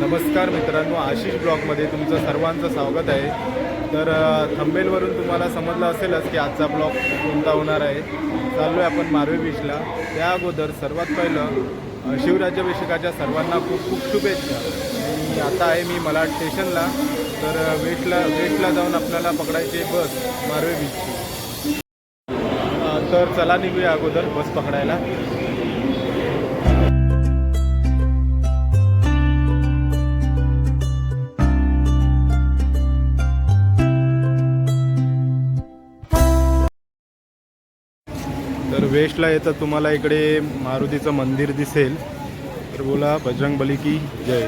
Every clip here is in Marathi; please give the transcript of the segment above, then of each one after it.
नमस्कार मित्रांनो आशिष ब्लॉगमध्ये तुमचं सर्वांचं स्वागत आहे. तर थंबेलवरून तुम्हाला समजलं असेलच की आजचा ब्लॉग कोणता होणार आहे. चाललो आहे आपण मारवे बीचला त्या अगोदर सर्वात पहिलं शिवराज्याभिषेकाच्या सर्वांना खूप खूप शुभेच्छा. आणि आता आहे मी मला स्टेशनला. तर वेटला वेटला जाऊन आपल्याला पकडायची बस मारवे बीचची तर चला निघूया अगोदर बस पकडायला. वेस्टला येतं तुम्हाला इकडे मारुतीचं मंदिर दिसेल. तर बोला बजरंग बली की जय.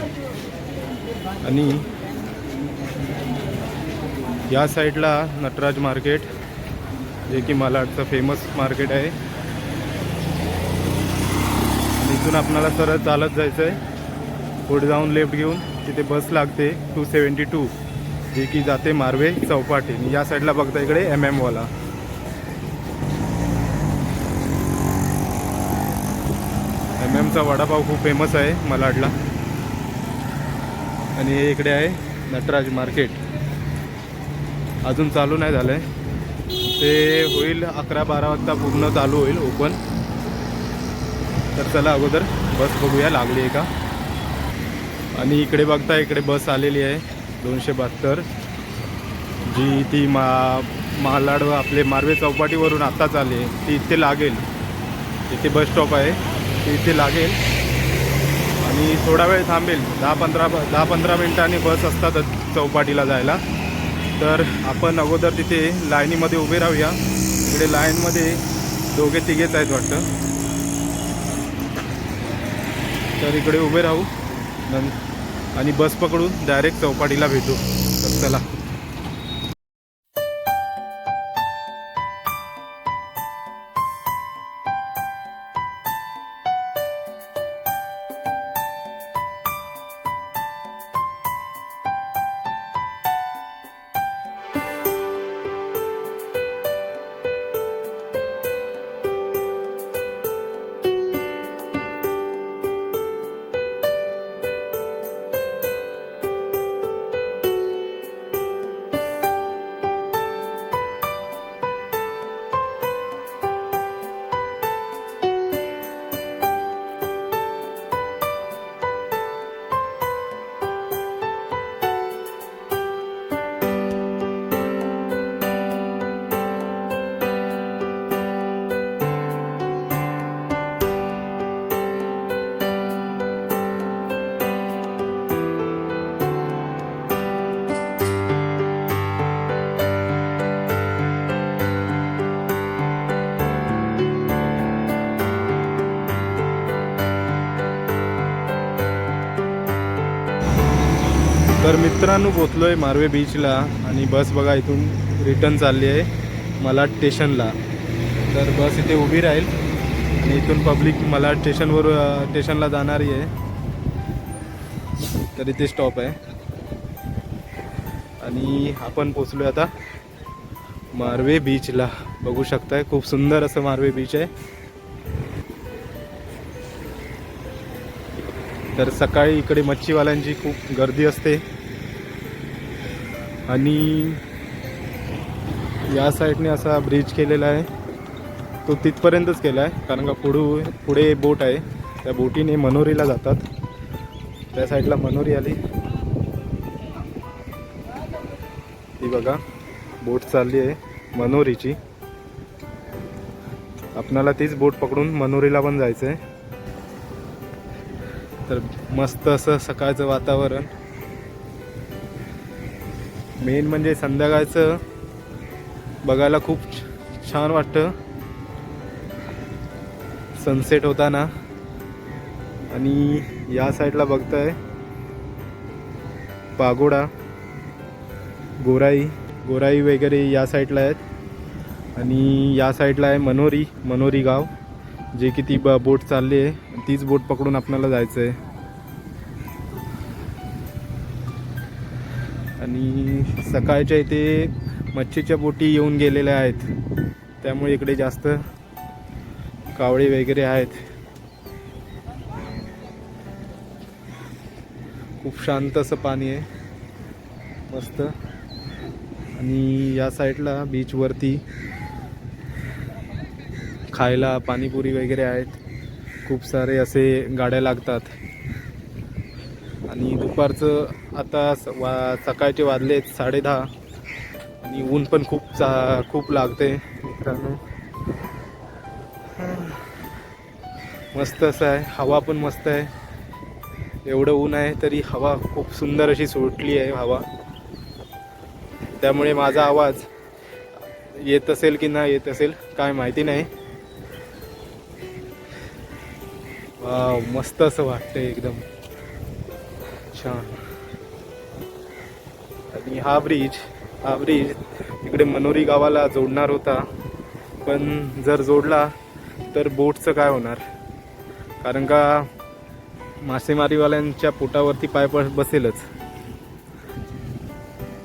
आणि या साईडला नटराज मार्केट जे की मालाडचं फेमस मार्केट आहे. इथून आपणाला सरळ चालत जायचं आहे पुढे जाऊन लेफ्ट घेऊन तिथे बस लागते टू सेवन्टी टू जे की जाते मारवे चौपाटी. आणि या साईडला बघता इकडे एम एमवाला एम एमचा वडापाव खूप फेमस आहे मलाडला. आणि हे इकडे आहे नटराज मार्केट. अजून चालू नाही झालं आहे ते होईल अकरा बारा वाजता पूर्ण चालू होईल ओपन तर चला अगोदर बस बघूया लागली आहे का? आणि इकडे बघता इकडे बस आलेली आहे दोनशे बहात्तर. जी ती मा मालाड आपले मार्वे चौपाटीवरून आत्ताच आली आहे ती इथे लागेल. इथे बस स्टॉप आहे. ती इथे लागेल. आणि थोडा वेळ थांबेल. दहा पंधरा दहा पंधरा मिनटांनी बस असतातच चौपाटीला जायला. तर आपण अगोदर तिथे लाईनीमध्ये उभे राहूया. इकडे लाईनमध्ये दोघे तिघेच आहेत वाटतं. तर इकडे उभे राहू. आणि बस पकडून डायरेक्ट चौपाटीला भेटू. तर चला. तर मित्रांनो पोचलो आहे मारवे बीचला आणि बस बघा इथून रिटर्न चालली आहे मला स्टेशनला. तर बस इथे उभी राहील आणि इथून पब्लिक मला स्टेशनवर स्टेशनला जाणारी आहे. तर इथे स्टॉप आहे. आणि आपण पोचलो आता मारवे बीचला. बघू शकताय खूप सुंदर असं मारवे बीच आहे. तर सकाळी इकडे मच्छीवाल्यांची खूप गर्दी असते. आणि या साईडने असा ब्रिज केलेला आहे. तो तिथपर्यंतच केला आहे कारण का पुढू पुढे बोट आहे. त्या बोटीने मनोरीला जातात. त्या साईडला मनोरी आली. ती बघा बोट चालली आहे मनोरीची. आपणाला तीच बोट पकडून मनोरीला पण जायचं आहे तर मस्त असं सकाळचं वातावरण. मेन म्हणजे संध्याकाळचं बघायला खूप छान वाटतं. सनसेट होताना. आणि या साईडला बघताय. पागोडा गोराई गोराई वगैरे या साईडला आहेत. आणि या साईडला आहे मनोरी मनोरी गाव. जे की ती ब बोट चालली आहे तीच बोट पकडून आपल्याला जायचं आहे आणि सकाळच्या इथे मच्छीच्या बोटी येऊन गेलेल्या आहेत. त्यामुळे इकडे जास्त कावळे वगैरे आहेत. खूप शांत असं पाणी आहे. मस्त. आणि या साईडला बीचवरती खायला पाणीपुरी वगैरे आहेत. खूप सारे असे गाड्या लागतात. आणि दुपारचं आता स- वा सकाळचे वाजले आहेत साडेदहा. आणि ऊन पण खूप चा खूप लागते मित्रांनो. मस्त असं आहे. हवा पण मस्त आहे. एवढं ऊन आहे तरी हवा खूप सुंदर अशी सुटली आहे हवा. त्यामुळे माझा आवाज येत असेल की नाही येत असेल काय माहिती नाही. वाव मस्त असं वाटतंय एकदम. छान. आणि हा ब्रिज हा ब्रिज इकडे मनोरी गावाला जोडणार होता. पण जर जोडला तर बोटचं काय होणार? कारण का मासेमारीवाल्यांच्या पोटावरती पाय बसेलच.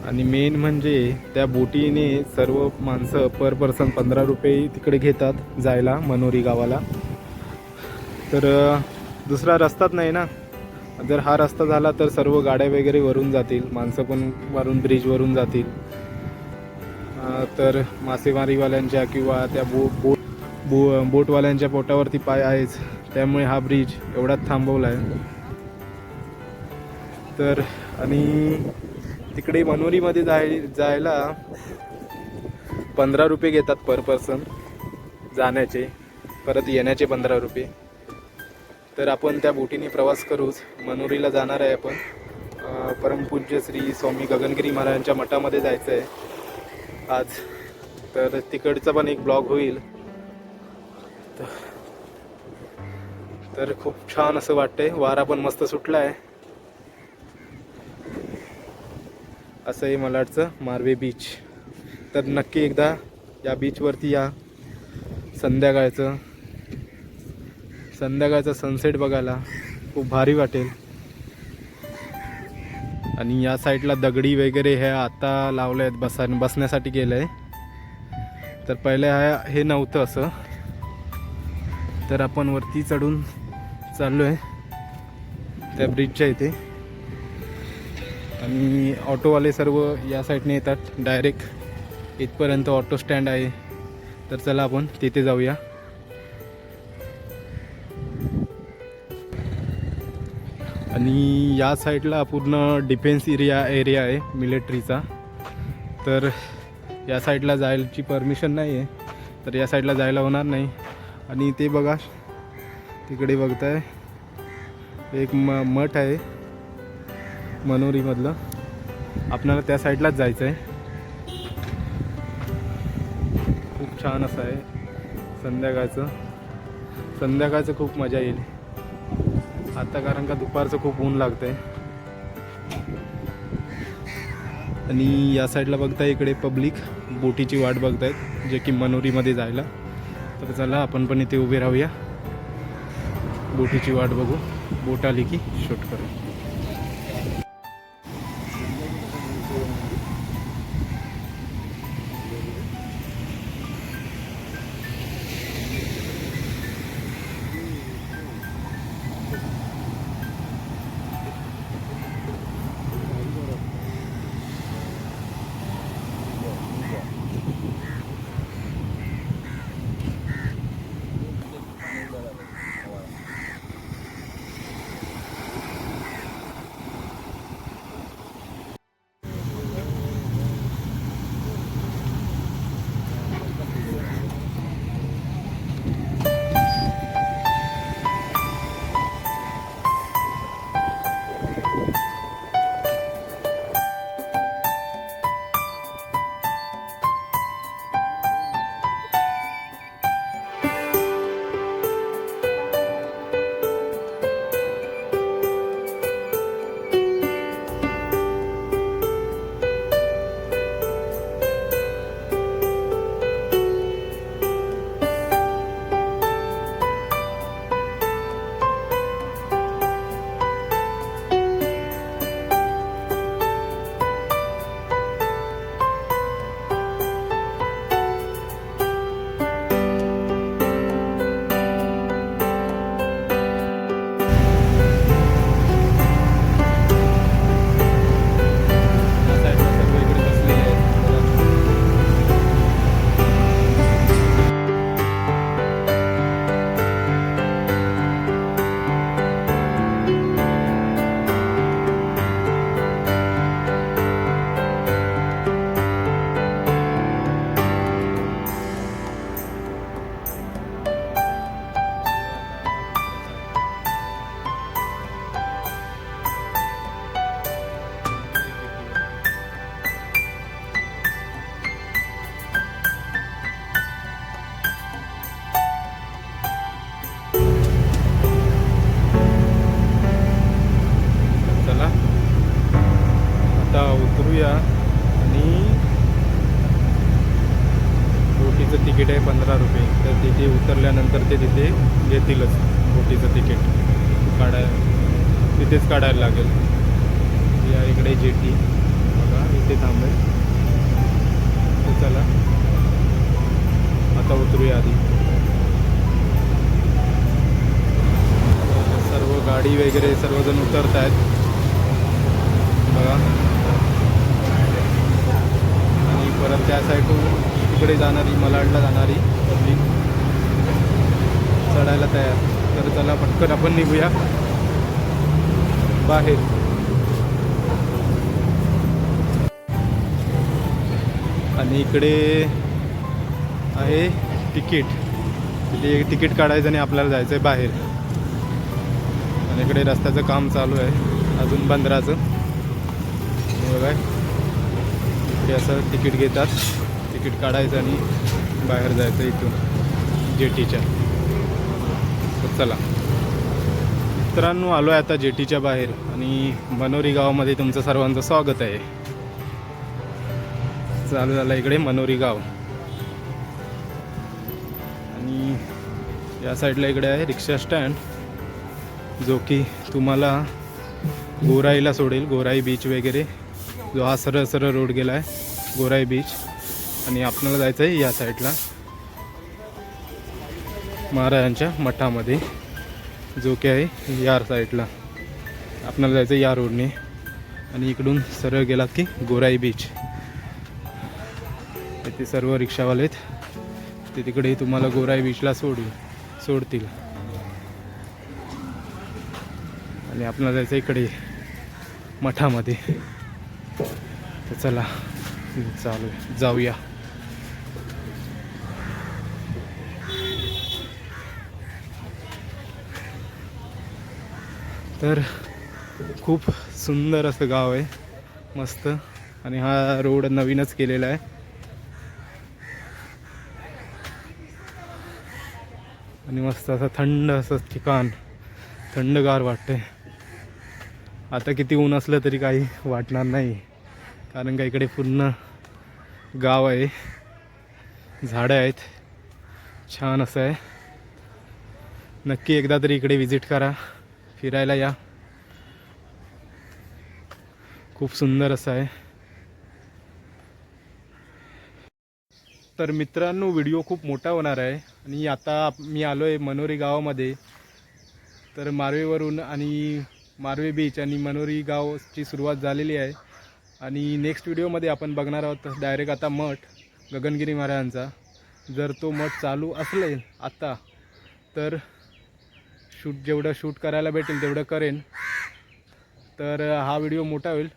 आणि मेन म्हणजे त्या बोटीने सर्व माणसं पर पर्सन पंधरा रुपये तिकडे घेतात जायला मनोरी गावाला. तर दुसरा रस्ताच नाही ना? जर हा रस्ता झाला तर सर्व गाड्या वगैरे वरून जातील माणसं पण वरून ब्रिजवरून जातील. तर मासेमारीवाल्यांच्या किंवा त्या बो बोट बो बोटवाल्यांच्या पोटावरती पाय आहेच. त्यामुळे हा ब्रिज एवढाच थांबवला आहे तर आणि तिकडे मनोरीमध्ये जाय जायला पंधरा रुपये घेतात पर पर्सन जाण्याचे. परत येण्याचे पंधरा रुपये. तर आपण त्या बोटीने प्रवास करूच. मनोरीला जाणार आहे आपण. परमपूज्य श्री स्वामी गगनगिरी महाराजांच्या मठामध्ये जायचं आहे आज. तर तिकडचा पण एक ब्लॉग होईल. तर- तर खूप छान असं वाटतंय. वारा पण मस्त सुटला आहे असं आहे मलाडचं मार्वे बीच. तर नक्की एकदा या बीचवरती या. संध्याकाळचं. संध्याकाळचा सनसेट बघायला खूप भारी वाटेल. आणि या साईडला दगडी वगैरे हे आता लावले आहेत बसा बसण्यासाठी गेलं आहे तर पहिले हा हे नव्हतं असं. तर आपण वरती चढून चाललो आहे त्या ब्रिजच्या इथे. आणि ऑटोवाले सर्व या साईडने येतात. डायरेक्ट इथपर्यंत ऑटो स्टँड आहे. तर चला आपण तिथे जाऊया. आणि या साईडला पूर्ण डिफेन्स एरिया एरिया आहे मिलिटरीचा. तर या साईडला जायची परमिशन नाही आहे तर या साईडला जायला होणार नाही. आणि ते बघा तिकडे बघताय एक म मठ आहे मनोरीमधलं. आपल्याला त्या साईडलाच जायचं आहे खूप छान असं आहे संध्याकाळचं. संध्याकाळचं खूप मजा येईल. आता कारण का दुपारचं खूप ऊन लागतंय. आणि या साईडला बघताय इकडे पब्लिक बोटीची वाट बघतायत जे की मनोरीमध्ये जायला. तर चला आपण पण इथे उभे राहूया. बोटीची वाट बघू. बोट आली की शूट करू तिकीट आहे पंधरा रुपये. तर तिथे उतरल्यानंतर ते तिथे घेतीलच बोटीचं तिकीट. काढाय तिथेच काढायला लागेल. या इकडे जेटी. बघा इथे थांबेल. तर चला. आता उतरूया आधी. सर्व गाडी वगैरे सर्वजण उतरत आहेत बघा. आणि परत त्या साईडून तिकडे जाणारी मलाडला जाणारी पब्लिक चढायला तयार. तर चला पटकन आपण निघूया. बाहेर. आणि इकडे आहे तिकीट. तिथे तिकीट काढायचं आणि आपल्याला जायचं आहे बाहेर. आणि इकडे रस्त्याचं काम चालू आहे. अजून बंदराचं. बघा. इकडे असं तिकीट घेतात. तिकीट काढायचं आणि बाहेर जायचं इथून जेटीच्या. चला. मित्रांनो आलो आहे आता जेटीच्या बाहेर आणि मनोरी गावामध्ये तुमचं सर्वांचं स्वागत आहे. चालू झालं इकडे मनोरी गाव. आणि या साईडला इकडे आहे रिक्षा स्टँड जो की तुम्हाला गोराईला सोडेल गोराई बीच वगैरे. जो हा सरळ सरळ रोड गेला आहे गोराई बीच. आणि आपल्याला जायचं आहे या साईडला. महाराजांच्या मठामध्ये. जो की आहे यार साईडला. आपल्याला जायचं आहे या रोडने आणि इकडून सरळ गेलात की गोराई बीच इथे सर्व रिक्षावाले आहेत. ते तिकडे तुम्हाला गोराई बीचला सोडू सोडतील. आणि आपल्याला जायचं इकडे मठामध्ये. तर चला चालू जाऊया. तर खूप सुंदर असं गाव आहे. मस्त. आणि हा रोड नवीनच केलेला आहे. आणि मस्त असं थंड असं ठिकाण. थंडगार वाटते आता किती ऊन असलं तरी काही वाटणार नाही. कारण का इकडे पूर्ण गाव आहे. झाडं आहेत. छान असं आहे. नक्की एकदा तरी इकडे विजिट करा. फिरायला या. खूप सुंदर असं आहे. तर मित्रांनो व्हिडिओ खूप मोठा होणार आहे. आणि आता मी आलो आहे मनोरी गावामध्ये. तर मारवेवरून आणि मारवे बीच आणि मनोरी गावची सुरुवात झालेली आहे. आणि नेक्स्ट व्हिडिओमध्ये आपण बघणार आहोत डायरेक्ट आता मठ गगनगिरी महाराजांचा. जर तो मठ चालू असेल आत्ता तर शूट जेवढं शूट करायला भेटेल तेवढं करेन. तर हा व्हिडिओ मोठा होईल.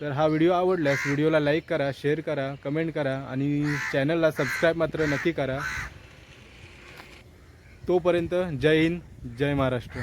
तर हा व्हिडिओ आवडल्यास व्हिडिओला लाईक करा शेअर करा कमेंट करा आणि चॅनलला सबस्क्राईब मात्र नक्की करा. तोपर्यंत जय हिंद जय महाराष्ट्र.